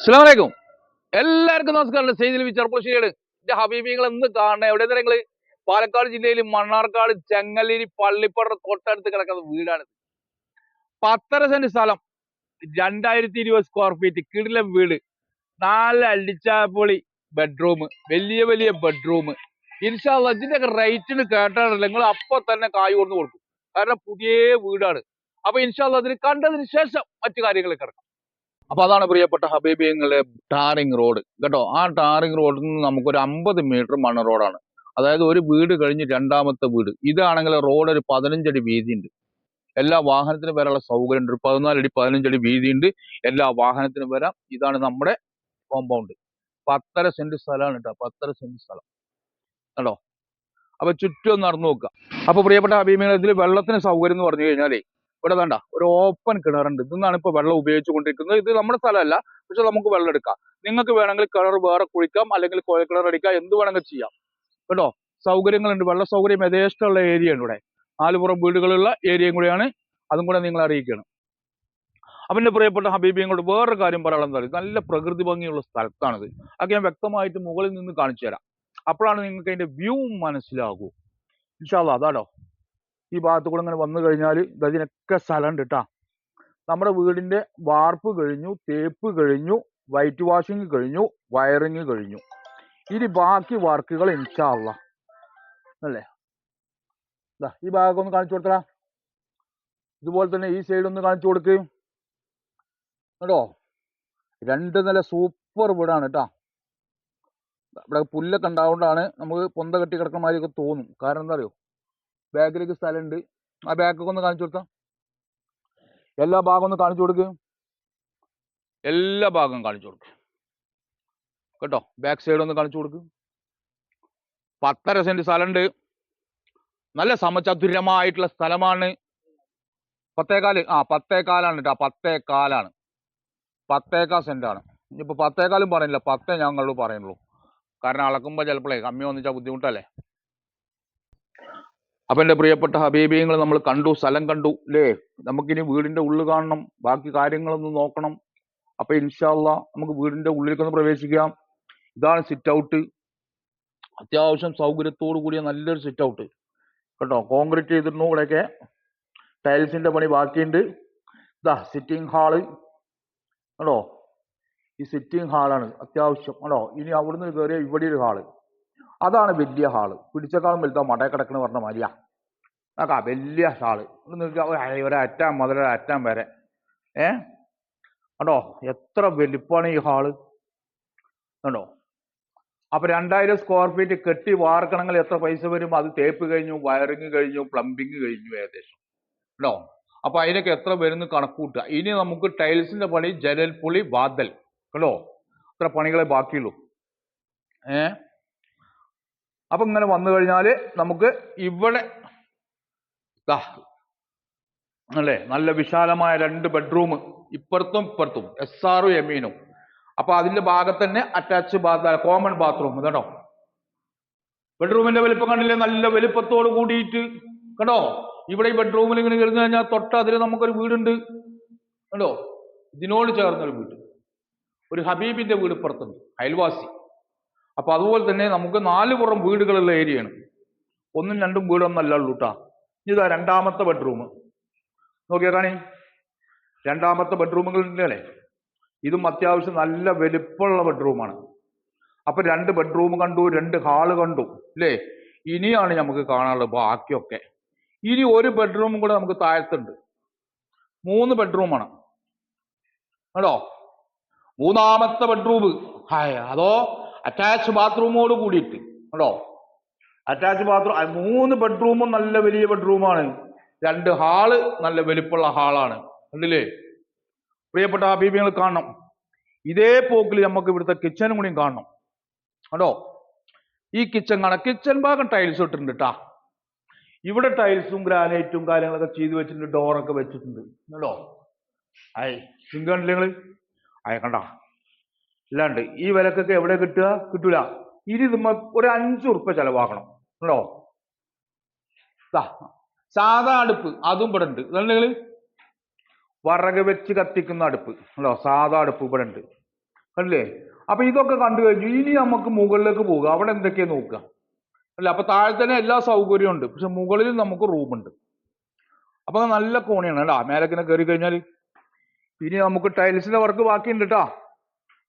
അസ്സലാമലൈക്കും. എല്ലാവർക്കും നമസ്കാരം. സെയ്തിൽ വിച്ചർപ്പുശിയാണ് എന്റെ ഹബീബിങ്ങൾ എന്ന് കാണുന്നത് എവിടെ നിങ്ങൾ? പാലക്കാട് ജില്ലയിൽ മണ്ണാർക്കാട് ചെങ്ങലേരി പള്ളിപ്പട തൊട്ടടുത്ത് കിടക്കുന്ന വീടാണ് പത്തര സെന്റ് സ്ഥലം. രണ്ടായിരത്തി ഇരുപത് സ്ക്വയർ ഫീറ്റ് കിടിലം വീട്. നാല് അടിച്ചാപ്പൊളി ബെഡ്റൂം വലിയ വലിയ ബെഡ്റൂം ഇൻഷാല്ല ഇതിന്റെ ഒക്കെ റേറ്റിന് കേട്ടാണല്ലോ നിങ്ങൾ അപ്പൊ തന്നെ കായ് കൊണ്ട് കൊടുക്കും. കാരണം പുതിയ വീടാണ്. അപ്പൊ ഇൻഷാല്ല അതിന് കണ്ടതിന് ശേഷം മറ്റു കാര്യങ്ങൾ കിടക്കും. അപ്പൊ അതാണ് പ്രിയപ്പെട്ട ഹബീബിയങ്ങളെ ടാറിങ് റോഡ്. കേട്ടോ? ആ ടാറിങ് റോഡിൽ നിന്ന് നമുക്കൊരു അമ്പത് മീറ്റർ മണ്ണ് റോഡാണ്. അതായത് ഒരു വീട് കഴിഞ്ഞ് രണ്ടാമത്തെ വീട്. ഇതാണെങ്കിൽ റോഡ് ഒരു പതിനഞ്ചടി വീതിയുണ്ട്. എല്ലാ വാഹനത്തിനും വരാനുള്ള സൗകര്യം ഉണ്ട് ഒരു പതിനാലടി പതിനഞ്ചടി വീതിയുണ്ട്. എല്ലാ വാഹനത്തിനും വരാം. ഇതാണ് നമ്മുടെ കോമ്പൗണ്ട് പത്തര സെന്റ് സ്ഥലമാണ് കേട്ടോ. പത്തര സെന്റ് സ്ഥലം. കേട്ടോ? അപ്പൊ ചുറ്റും നടന്നു നോക്കുക. അപ്പൊ പ്രിയപ്പെട്ട അഭിമുഖത്തിൽ വെള്ളത്തിന് സൗകര്യം എന്ന് പറഞ്ഞു കഴിഞ്ഞാലേ ഇവിടെ വേണ്ട ഒരു ഓപ്പൺ കിണറുണ്ട് നിന്നാണ് ഇപ്പൊ വെള്ളം ഉപയോഗിച്ചു കൊണ്ടിരിക്കുന്നത് ഇത് നമ്മുടെ സ്ഥലമല്ല പക്ഷെ നമുക്ക് വെള്ളം എടുക്കാം. നിങ്ങൾക്ക് വേണമെങ്കിൽ കിണർ വേറെ കുഴിക്കാം അല്ലെങ്കിൽ കുഴൽ കിണർ അടിക്കാം എന്ത് വേണമെങ്കിൽ ചെയ്യാം. കേട്ടോ? സൗകര്യങ്ങളുണ്ട്. വെള്ള സൗകര്യം യഥേഷ്ടമുള്ള ഏരിയ ഉണ്ട് ഇവിടെ. നാലുപുറം വീടുകളുള്ള ഏരിയയും കൂടെയാണ്. അതും കൂടെ നിങ്ങൾ അറിയിക്കണം. അവന്റെ പ്രിയപ്പെട്ട ഹബീബിയും കൂടെ വേറൊരു കാര്യം പറയാനുള്ളത്. നല്ല പ്രകൃതി ഭംഗിയുള്ള സ്ഥലത്താണിത്. അതൊക്കെ ഞാൻ വ്യക്തമായിട്ട് മുകളിൽ നിന്ന് കാണിച്ചു തരാം. അപ്പോഴാണ് നിങ്ങൾക്ക് അതിന്റെ വ്യൂ മനസ്സിലാകൂ. ഇൻഷാല്ല അതാണോ? ഈ ഭാഗത്ത് കൂടെ ഇങ്ങനെ വന്നു കഴിഞ്ഞാൽ ഇതിനൊക്കെ സ്ഥലമുണ്ട് കേട്ടാ നമ്മുടെ വീടിന്റെ വാർപ്പ് കഴിഞ്ഞു തേപ്പ് കഴിഞ്ഞു വൈറ്റ് വാഷിംഗ് കഴിഞ്ഞു വയറിങ് കഴിഞ്ഞു. ഇനി ബാക്കി വർക്കുകൾ ഇൻഷാള്ള അല്ലേ? ഈ ഭാഗം ഒന്ന് കാണിച്ചു കൊടുത്തടാ. ഇതുപോലെ തന്നെ ഈ സൈഡ് ഒന്ന് കാണിച്ചു കൊടുക്ക്. കേട്ടോ രണ്ട് നില സൂപ്പർ വീടാണ് കേട്ടാ ഇവിടെ പുല്ലൊക്കെ ഉണ്ടാവുകൊണ്ടാണ് നമുക്ക് പൊന്ത കെട്ടി കിടക്കുന്ന മാതിരിയൊക്കെ തോന്നും. കാരണം എന്താ അറിയോ? ബാക്കിലേക്ക് സ്ഥലമുണ്ട്. ആ ബാക്കൊക്കെ ഒന്ന് കാണിച്ചു കൊടുത്താ. എല്ലാ ഭാഗം ഒന്ന് കാണിച്ചു കൊടുക്ക്. എല്ലാ ഭാഗം കാണിച്ചു കൊടുക്ക്. കേട്ടോ? ബാക്ക് സൈഡ് ഒന്ന് കാണിച്ചു കൊടുക്ക്. പത്തര സെന്റ് സ്ഥലമുണ്ട്. നല്ല സമചതുരമായിട്ടുള്ള സ്ഥലമാണ്. പത്തേകാൽ ആ പത്തേകാലാണ് കേട്ടോ. പത്തേകാലാണ്. പത്തേക്കാ സെന്റ് ആണ് ഇനിയിപ്പോ പത്തേകാലും പറയുന്നില്ല. പത്തേ ഞങ്ങളോട് പറയുന്നുള്ളൂ. കാരണം അളക്കുമ്പോൾ ചിലപ്പോഴേ കമ്മി വന്നിച്ചാൽ ബുദ്ധിമുട്ടല്ലേ? അപ്പൊ എന്റെ പ്രിയപ്പെട്ട ഹബീബിയങ്ങൾ നമ്മൾ കണ്ടു സ്ഥലം കണ്ടു അല്ലേ നമുക്കിനി വീടിന്റെ ഉള്ളു കാണണം ബാക്കി കാര്യങ്ങളൊന്ന് നോക്കണം. അപ്പൊ ഇൻഷാല്ല നമുക്ക് വീടിന്റെ ഉള്ളിലേക്കൊന്ന് പ്രവേശിക്കാം. ഇതാണ് സിറ്റ് ഔട്ട് അത്യാവശ്യം സൗകര്യത്തോടു കൂടിയ നല്ലൊരു സിറ്റ് ഔട്ട് കേട്ടോ കോൺക്രീറ്റ് ചെയ്തിരുന്നു ഇവിടെയൊക്കെ. ടൈൽസിന്റെ പണി ബാക്കിയുണ്ട്. ഇതാ സിറ്റിംഗ് ഹാൾ കേട്ടോ ഈ സിറ്റിംഗ് ഹാളാണ് അത്യാവശ്യം. കേട്ടോ ഇനി അവിടുന്ന് കയറിയ ഇവിടെ ഒരു ഹാൾ അതാണ് വലിയ ഹാൾ. പിടിച്ചേക്കാളും വലുതാ മടയെ കിടക്കണ പറഞ്ഞ മാതിരിയാ. അതാ വലിയ ഹാൾ. ഒരറ്റാം മുതൽ ഒരറ്റാം വരെ. ഏ? കണ്ടോ? എത്ര വലിപ്പാണ് ഈ ഹാൾ. കണ്ടോ? അപ്പൊ രണ്ടായിരം സ്ക്വയർ ഫീറ്റ് കെട്ടി വാർക്കണമെങ്കിൽ എത്ര പൈസ വരും? അത് തേപ്പ് കഴിഞ്ഞു വയറിങ് കഴിഞ്ഞു പ്ലംബിങ് കഴിഞ്ഞു ഏകദേശം. കേട്ടോ അപ്പൊ അതിനൊക്കെ എത്ര വരുന്നു കണക്കൂട്ടുക. ഇനി നമുക്ക് ടൈൽസിന്റെ പണി ജനൽപുളി വാതൽ. കേട്ടോ അത്ര പണികളെ ബാക്കിയുള്ളൂ. ഏ? അപ്പൊ ഇങ്ങനെ വന്നു കഴിഞ്ഞാൽ നമുക്ക് ഇവിടെ ദാ അല്ലേ? നല്ല വിശാലമായ രണ്ട് ബെഡ്റൂം ഇപ്പുറത്തും ഇപ്പുറത്തും എസ് ആറും എമീനും അപ്പൊ അതിന്റെ ഭാഗത്ത് തന്നെ അറ്റാച്ച് ബാത്ത് കോമൺ ബാത്റൂം കേട്ടോ ബെഡ്റൂമിന്റെ വലിപ്പം കണ്ടില്ലേ? നല്ല വലിപ്പത്തോട് കൂടിയിട്ട് കേട്ടോ ഇവിടെ ഈ ബെഡ്റൂമിൽ ഇങ്ങനെ ഇരുന്ന് കഴിഞ്ഞാൽ തൊട്ട് അതിൽ നമുക്കൊരു വീടുണ്ട് കേട്ടോ ഇതിനോട് ചേർന്നൊരു വീട്. ഒരു ഹബീബിന്റെ വീട് ഇപ്പുറത്തുണ്ട് അയൽവാസി. അപ്പൊ അതുപോലെ തന്നെ നമുക്ക് നാല് പുറം വീടുകളുള്ള ഏരിയയാണ് ഒന്നും രണ്ടും വീടൊന്നല്ല ഉള്ളൂ കേട്ടാ ഇതാ രണ്ടാമത്തെ ബെഡ്റൂം നോക്കിയാ രണ്ടാമത്തെ ബെഡ്റൂമുകൾ ഉണ്ടല്ലേ ഇതും അത്യാവശ്യം നല്ല വലിപ്പമുള്ള ബെഡ്റൂമാണ് അപ്പൊ രണ്ട് ബെഡ്റൂം കണ്ടു രണ്ട് ഹാൾ കണ്ടു അല്ലേ ഇനിയാണ് നമുക്ക് കാണാനുള്ളത് ബാക്കിയൊക്കെ. ഇനി ഒരു ബെഡ്റൂമും കൂടെ നമുക്ക് താഴത്തുണ്ട്. മൂന്ന് ബെഡ്റൂമാണ് കേട്ടോ? മൂന്നാമത്തെ ബെഡ്റൂം ഹായ് അതോ അറ്റാച്ച് ബാത്റൂമോട് കൂടിയിട്ട്. കേട്ടോ അറ്റാച്ച് ബാത്റൂം മൂന്ന് ബെഡ്റൂമും നല്ല വലിയ ബെഡ്റൂമാണ് രണ്ട് ഹാൾ നല്ല വലിപ്പമുള്ള ഹാളാണ്. കണ്ടില്ലേ? പ്രിയപ്പെട്ട ഹബീബികൾ കാണണം. ഇതേ പോക്കിൽ നമുക്ക് ഇവിടുത്തെ കിച്ചനും കൂടിയും കാണണം. കേട്ടോ ഈ കിച്ചൺ കാണാം. കിച്ചൺ ഭാഗം ടൈൽസ് ഇട്ടിട്ടുണ്ട് കേട്ടാ ഇവിടെ ടൈൽസും ഗ്രാനൈറ്റും കാര്യങ്ങളൊക്കെ ചെയ്തു വെച്ചിട്ടുണ്ട് ഡോറൊക്കെ വെച്ചിട്ടുണ്ട്. കേട്ടോ ആയി സിങ്ക് കണ്ടില്ലേ നിങ്ങൾ? ആയ കണ്ട ഇല്ലാണ്ട് ഈ വിലക്കൊക്കെ എവിടെ കിട്ടുക? കിട്ടൂല. ഇനി നമ്മ ഒരു അഞ്ചു ഉറുപ്പ ചെലവാക്കണം. ഉണ്ടോ? സാധാ അടുപ്പ് അതും ഇവിടെ ഉണ്ട്. ഇതല്ലെങ്കിൽ വറക് വെച്ച് കത്തിക്കുന്ന അടുപ്പ്. ഉണ്ടോ? സാധാ അടുപ്പ് ഇവിടെ ഉണ്ട്. അല്ലേ അപ്പൊ ഇതൊക്കെ കണ്ടു കഴിഞ്ഞു. ഇനി നമുക്ക് മുകളിലേക്ക് പോകുക അവിടെ എന്തൊക്കെയാ നോക്കുക? അല്ല അപ്പൊ താഴെ തന്നെ എല്ലാ സൗകര്യവും ഉണ്ട്. പക്ഷെ മുകളിൽ നമുക്ക് റൂമുണ്ട് അപ്പൊ നല്ല കോണിയാണ് അല്ല മേലക്കിനെ കയറി കഴിഞ്ഞാൽ ഇനി നമുക്ക് ടൈൽസിന്റെ വർക്ക് ബാക്കിയുണ്ട് കേട്ടാ.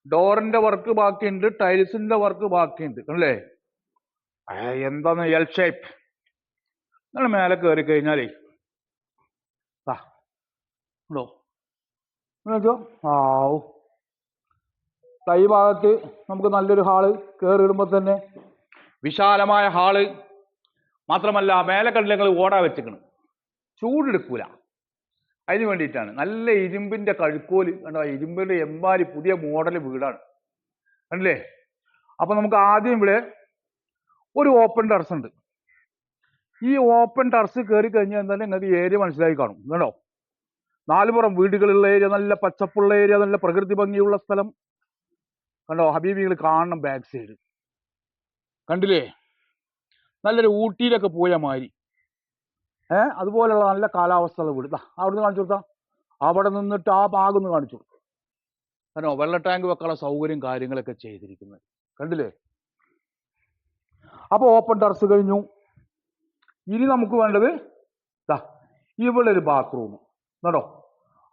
ഡോറിന്റെ വർക്ക് ബാക്കിയുണ്ട് ടൈൽസിന്റെ വർക്ക് ബാക്കിയുണ്ട് അല്ലേ എന്താന്ന് എൽ ഷേപ്പ് നിങ്ങൾ മേലെ കയറി കഴിഞ്ഞാലേ ആ കൈ ഭാഗത്ത് നമുക്ക് നല്ലൊരു ഹാൾ കയറി ഇടുമ്പോൾ തന്നെ വിശാലമായ ഹാൾ. മാത്രമല്ല മേലെ കണ്ടില്ല ഓടാ വെച്ചിക്കണം. ചൂടെടുക്കൂല. അതിന് വേണ്ടിയിട്ടാണ്. നല്ല ഇരുമ്പിന്റെ കഴുക്കോൽ. കണ്ടോ? ഇരുമ്പിന്റെ എമ്പാരി പുതിയ മോഡൽ വീടാണ്. കണ്ടില്ലേ? അപ്പൊ നമുക്ക് ആദ്യം ഇവിടെ ഒരു ഓപ്പൺ ടെറസ് ഉണ്ട്. ഈ ഓപ്പൺ ടെറസ് കയറി കഴിഞ്ഞാൽ എന്തായാലും നിങ്ങൾക്ക് ഏരിയ മനസ്സിലായി കാണും. കണ്ടോ? നാലുപുറം വീടുകളുള്ള ഏരിയ നല്ല പച്ചപ്പുള്ള ഏരിയ നല്ല പ്രകൃതി ഭംഗിയുള്ള സ്ഥലം. കണ്ടോ? ഹബീബികൾ കാണണം ബാക്ക് സൈഡ് കണ്ടില്ലേ? നല്ലൊരു ഊട്ടിയിലൊക്കെ പോയ മാതിരി. ഏ? അതുപോലെയുള്ള നല്ല കാലാവസ്ഥയുള്ള വീട് ദാ അവിടുന്ന് കാണിച്ചു കൊടുത്താ. അവിടെ നിന്നിട്ട് ആ ഭാഗം കാണിച്ചു കൊടുത്തു. കാരണം വെള്ള ടാങ്ക് വെക്കാനുള്ള സൗകര്യം കാര്യങ്ങളൊക്കെ ചെയ്തിരിക്കുന്നത്. കണ്ടില്ലേ? അപ്പൊ ഓപ്പൺ ടെറസ് കഴിഞ്ഞു. ഇനി നമുക്ക് വേണ്ടത് ദാ ഇവിടെ ഒരു ബാത്റൂം കേട്ടോ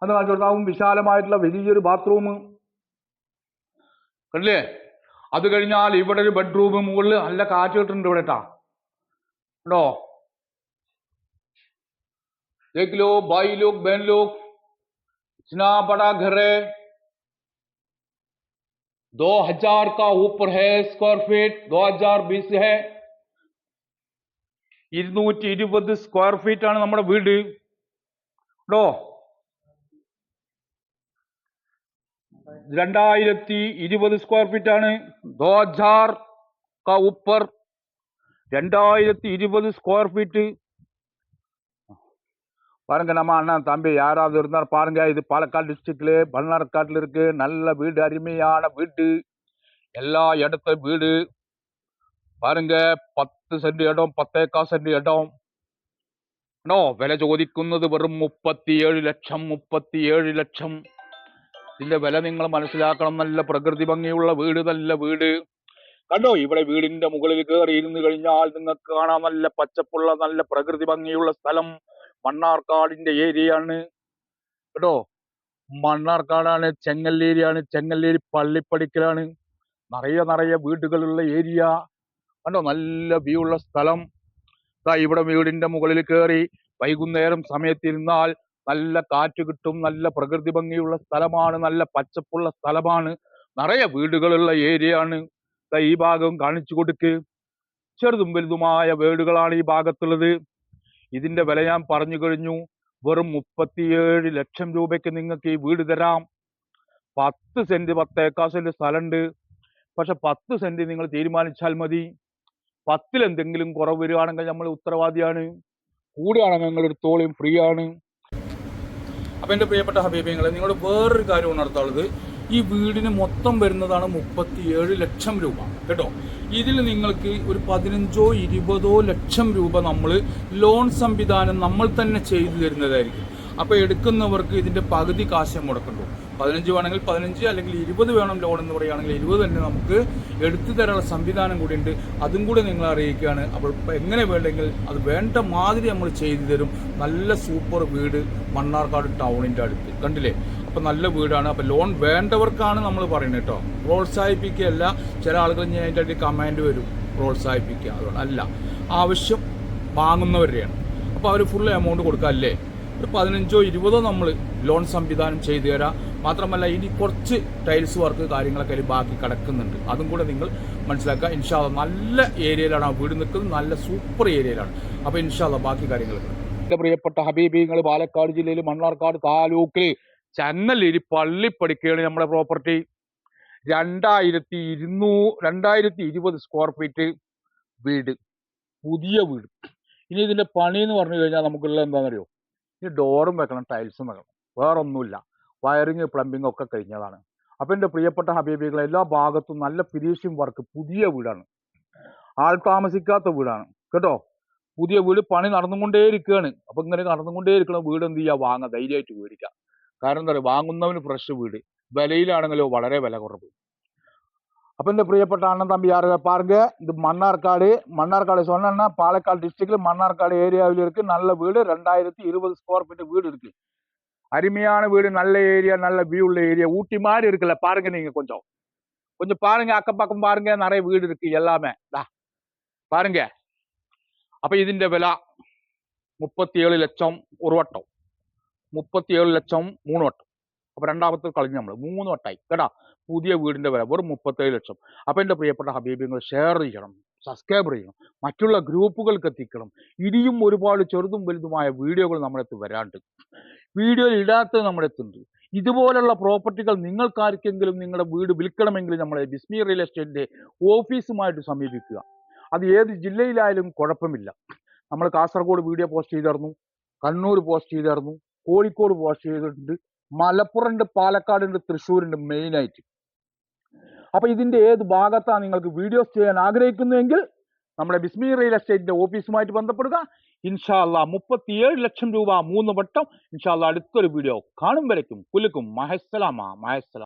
അന്ന് കാണിച്ചു കൊടുത്താവും വിശാലമായിട്ടുള്ള വലിയൊരു ബാത്റൂം കണ്ടില്ലേ? അത് കഴിഞ്ഞാൽ ഇവിടെ ഒരു ബെഡ്റൂം മുകളിൽ നല്ല കാറ്റ് കിട്ടുന്നുണ്ട് ഇവിടെ കേട്ടോ देख लो, भाई लोग, बहन लोग, इतना बड़ा घर है। दो हज़ार का ऊपर है स्क्वायर फीट दो हज़ार बीस है। इरूटी इवे स्क्वयर फीट ना वीडो रक्वय फीट दो हज़ार का ऊपर रक्वय फीट பாருங்க நம்ம அண்ணன் தம்பி யாராவது இருந்தால் பாருங்க இது பாலக்காடு டிஸ்ட்ரிக்ட்ல பல்நார்காட்டில் இருக்கு நல்ல வீடு அருமையான வீடு எல்லா இடத்த வீடு பாருங்க പത്ത് സെന്റ് ഇടം പത്തേക്കാ സെന്റ് ഇടം ണോ വില ചോദിക്കുന്നത് വെറും മുപ്പത്തിയേഴ് ലക്ഷം മുപ്പത്തിയേഴ് ലക്ഷം ഇതിന്റെ വില നിങ്ങൾ മനസ്സിലാക്കണം നല്ല പ്രകൃതി ഭംഗിയുള്ള വീട് നല്ല വീട് കണ്ടോ ഇവിടെ വീടിന്റെ മുകളിൽ കയറി ഇരുന്ന് കഴിഞ്ഞാൽ നിങ്ങൾക്ക് കാണാൻ നല്ല പച്ചപ്പുള്ള നല്ല പ്രകൃതി ഭംഗിയുള്ള സ്ഥലം മണ്ണാർക്കാടിന്റെ ഏരിയ ആണ് കേട്ടോ? മണ്ണാർക്കാടാണ് ചെങ്ങല്ലേരിയാണ് ചെങ്ങല്ലേരി പള്ളിപ്പടിക്കലാണ്. നിറയെ നിറയെ വീടുകളുള്ള ഏരിയ. കണ്ടോ? നല്ല വ്യൂ ഉള്ള സ്ഥലം. ദാ ഇവിടെ വീടിന്റെ മുകളിൽ കയറി വൈകുന്നേരം സമയത്ത് ഇരുന്നാൽ നല്ല കാറ്റ് കിട്ടും നല്ല പ്രകൃതി ഭംഗിയുള്ള സ്ഥലമാണ് നല്ല പച്ചപ്പുള്ള സ്ഥലമാണ്. നിറയെ വീടുകളുള്ള ഏരിയ ആണ് ഈ ഭാഗം കാണിച്ചു കൊടുക്ക്. ചെറുതും വലുതുമായ വീടുകളാണ് ഈ ഭാഗത്തുള്ളത്. ഇതിന്റെ വില ഞാൻ പറഞ്ഞു കഴിഞ്ഞു. വെറും മുപ്പത്തിയേഴ് ലക്ഷം രൂപയ്ക്ക് നിങ്ങൾക്ക് ഈ വീട് തരാം. പത്ത് സെന്റ് പത്തേക്കാ സെന്റ് സ്ഥലമുണ്ട് പക്ഷെ പത്ത് സെന്റ് നിങ്ങൾ തീരുമാനിച്ചാൽ മതി. പത്തിൽ എന്തെങ്കിലും കുറവ് വരികയാണെങ്കിൽ നമ്മൾ ഉത്തരവാദിയാണ്. കൂടുകയാണെങ്കിൽ നിങ്ങൾ എടുത്തോളിയും ഫ്രീ ആണ്. അപ്പൊ എന്റെ പ്രിയപ്പെട്ട ഹബീബിങ്ങളെ നിങ്ങളുടെ വേറൊരു കാര്യം ഉണർത്താനുള്ളത്. ഈ വീടിന് മൊത്തം വരുന്നതാണ് മുപ്പത്തിയേഴ് ലക്ഷം രൂപ. കേട്ടോ. ഇതിൽ നിങ്ങൾക്ക് ഒരു പതിനഞ്ചോ ഇരുപതോ ലക്ഷം രൂപ നമ്മൾ ലോൺ സംവിധാനം നമ്മൾ തന്നെ ചെയ്തു തരുന്നതായിരിക്കും. അപ്പോൾ എടുക്കുന്നവർക്ക് ഇതിന്റെ പകുതി കാശ് മുടക്കണ്ടു പതിനഞ്ച് വേണമെങ്കിൽ പതിനഞ്ച് അല്ലെങ്കിൽ ഇരുപത് വേണം ലോൺ എന്ന് പറയുകയാണെങ്കിൽ ഇരുപത് തന്നെ നമുക്ക് എടുത്തു തരാനുള്ള സംവിധാനം കൂടിയുണ്ട് അതും കൂടി നിങ്ങൾ അറിയിക്കുകയാണ്. അപ്പോൾ എങ്ങനെ വേണ്ടെങ്കിൽ അത് വേണ്ട മാതിരി നമ്മൾ ചെയ്തു തരും. നല്ല സൂപ്പർ വീട് മണ്ണാർക്കാട് ടൗണിന്റെ അടുത്ത്. കണ്ടില്ലേ? അപ്പം നല്ല വീടാണ്. അപ്പോൾ ലോൺ വേണ്ടവർക്കാണ് നമ്മൾ പറയുന്നത് കേട്ടോ പ്രോത്സാഹിപ്പിക്കുകയല്ല. ചില ആളുകൾ ഞാൻ അതിന്റെ കമാൻഡ് വരും. പ്രോത്സാഹിപ്പിക്കുക. അതുകൊണ്ട് അല്ല. ആവശ്യം വാങ്ങുന്നവരുടെയാണ് അപ്പോൾ അവർ ഫുൾ എമൗണ്ട് കൊടുക്കാല്ലേ? ഒരു പതിനഞ്ചോ ഇരുപതോ നമ്മൾ ലോൺ സംവിധാനം ചെയ്തു തരാം. മാത്രമല്ല ഇനി കുറച്ച് ടൈൽസ് വർക്ക് കാര്യങ്ങളൊക്കെ അതിൽ ബാക്കി കിടക്കുന്നുണ്ട്. അതും കൂടെ നിങ്ങൾ മനസ്സിലാക്കുക. ഇൻഷാല്ല നല്ല ഏരിയയിലാണ് ആ വീട് നിൽക്കുന്നത്. നല്ല സൂപ്പർ ഏരിയയിലാണ് അപ്പോൾ ഇൻഷാല്ല ബാക്കി കാര്യങ്ങൾ എന്റെ പ്രിയപ്പെട്ട ഹബീബിങ്ങൾ പാലക്കാട് ജില്ലയിൽ മണ്ണാർക്കാട് താലൂക്കിൽ ചങ്ങലേരി പള്ളിപ്പടിക്കയാണ് നമ്മുടെ പ്രോപ്പർട്ടി രണ്ടായിരത്തി ഇരുന്നൂ രണ്ടായിരത്തി ഇരുപത് സ്ക്വയർ ഫീറ്റ് വീട് പുതിയ വീട്. ഇനി ഇതിന്റെ പണി എന്ന് പറഞ്ഞു കഴിഞ്ഞാൽ നമുക്കുള്ള എന്താണെന്നറിയോ? ഇനി ഡോറും വെക്കണം ടൈൽസും വെക്കണം. വേറെ ഒന്നുമില്ല വയറിങ് പ്ലംബിംഗ് ഒക്കെ കഴിഞ്ഞതാണ്. അപ്പൊ എന്റെ പ്രിയപ്പെട്ട ഹബീബികളെ എല്ലാ ഭാഗത്തും നല്ല ഫിനിഷിംഗ് വർക്ക് പുതിയ വീടാണ്. ആൾ താമസിക്കാത്ത വീടാണ്. കേട്ടോ? പുതിയ വീട് പണി നടന്നുകൊണ്ടേ ഇരിക്കുകയാണ് അപ്പൊ ഇങ്ങനെ നടന്നുകൊണ്ടേ ഇരിക്കുന്ന വീട് എന്ത് ചെയ്യുക വാങ്ങാം ധൈര്യമായിട്ട് മേടിക്കാം. കാരണം എന്താ പറയുക വാങ്ങുന്നവന് ഫ്രഷ് വീട് വിലയിലാണെങ്കിലോ വളരെ വില കുറവ് அப்போ இந்த பிரியப்பட்ட அண்ணன் தம்பி யாரு பாருங்க இது மன்னார்காடு மன்னார்காடு சொன்னேன்னா பாலக்காடு டிஸ்ட்ரிக்ட்ல மன்னார்காடு ஏரியாவில் இருக்கு நல்ல வீடு ரெண்டாயிரத்தி இருபது ஸ்கொயர் ஃபீட் வீடு இருக்கு அருமையான வீடு நல்ல ஏரியா நல்ல வியூ உள்ள ஏரியா ஊட்டி மாதிரி இருக்குல்ல பாருங்க நீங்க கொஞ்சம் கொஞ்சம் பாருங்க அக்கம் பக்கம் பாருங்க நிறைய வீடு இருக்கு எல்லாமே ദാ, பாருங்க അപ്പൊ ഇതിന്റെ വില മുപ്പത്തിയേഴ് ലക്ഷം ഒരു വട്ടം മുപ്പത്തിയേഴ് ലക്ഷം മൂന്ന് വട്ടം. അപ്പൊ രണ്ടാമത്തെ കളഞ്ഞ് നമ്മൾ മൂന്ന് വട്ടായി. കേട്ടാ പുതിയ വീടിന്റെ വില വെറും മുപ്പത്തേഴ് ലക്ഷം. അപ്പൊ എന്റെ പ്രിയപ്പെട്ട ഹബീബിങ്ങൾ ഷെയർ ചെയ്യണം സബ്സ്ക്രൈബ് ചെയ്യണം. മറ്റുള്ള ഗ്രൂപ്പുകൾക്ക് എത്തിക്കണം. ഇനിയും ഒരുപാട് ചെറുതും വലുതുമായ വീഡിയോകൾ നമ്മളെത്ത് വരാണ്ട്. വീഡിയോ ഇടാത്തത് നമ്മളെത്തുണ്ട് ഇതുപോലുള്ള പ്രോപ്പർട്ടികൾ നിങ്ങൾക്കാർക്കെങ്കിലും നിങ്ങളുടെ വീട് വിൽക്കണമെങ്കിൽ നമ്മളെ ബിസ്മി റിയൽ എസ്റ്റേറ്റിന്റെ ഓഫീസുമായിട്ട് സമീപിക്കുക. അത് ഏത് ജില്ലയിലായാലും കുഴപ്പമില്ല. നമ്മൾ കാസർഗോഡ് വീഡിയോ പോസ്റ്റ് ചെയ്തിരുന്നു. കണ്ണൂർ പോസ്റ്റ് ചെയ്തിരുന്നു. കോഴിക്കോട് വാഷ് ചെയ്തിട്ടുണ്ട്. മലപ്പുറം പാലക്കാട് ഉണ്ട് തൃശ്ശൂർ ഉണ്ട് മെയിനായിട്ട് അപ്പൊ ഇതിന്റെ ഏത് ഭാഗത്താണ് നിങ്ങൾക്ക് വീഡിയോസ് ചെയ്യാൻ ആഗ്രഹിക്കുന്നതെങ്കിൽ നമ്മുടെ ബിസ്മി റിയൽ എസ്റ്റേറ്റിന്റെ ഓഫീസുമായിട്ട് ബന്ധപ്പെടുക. ഇൻഷാല്ല മുപ്പത്തിയേഴ് ലക്ഷം രൂപ മൂന്ന് വട്ടം. ഇൻഷാല്ല അടുത്തൊരു വീഡിയോ കാണും വരയ്ക്കും. കുലുക്കും. മഹസ്സലാമ. മഹസ്സലാം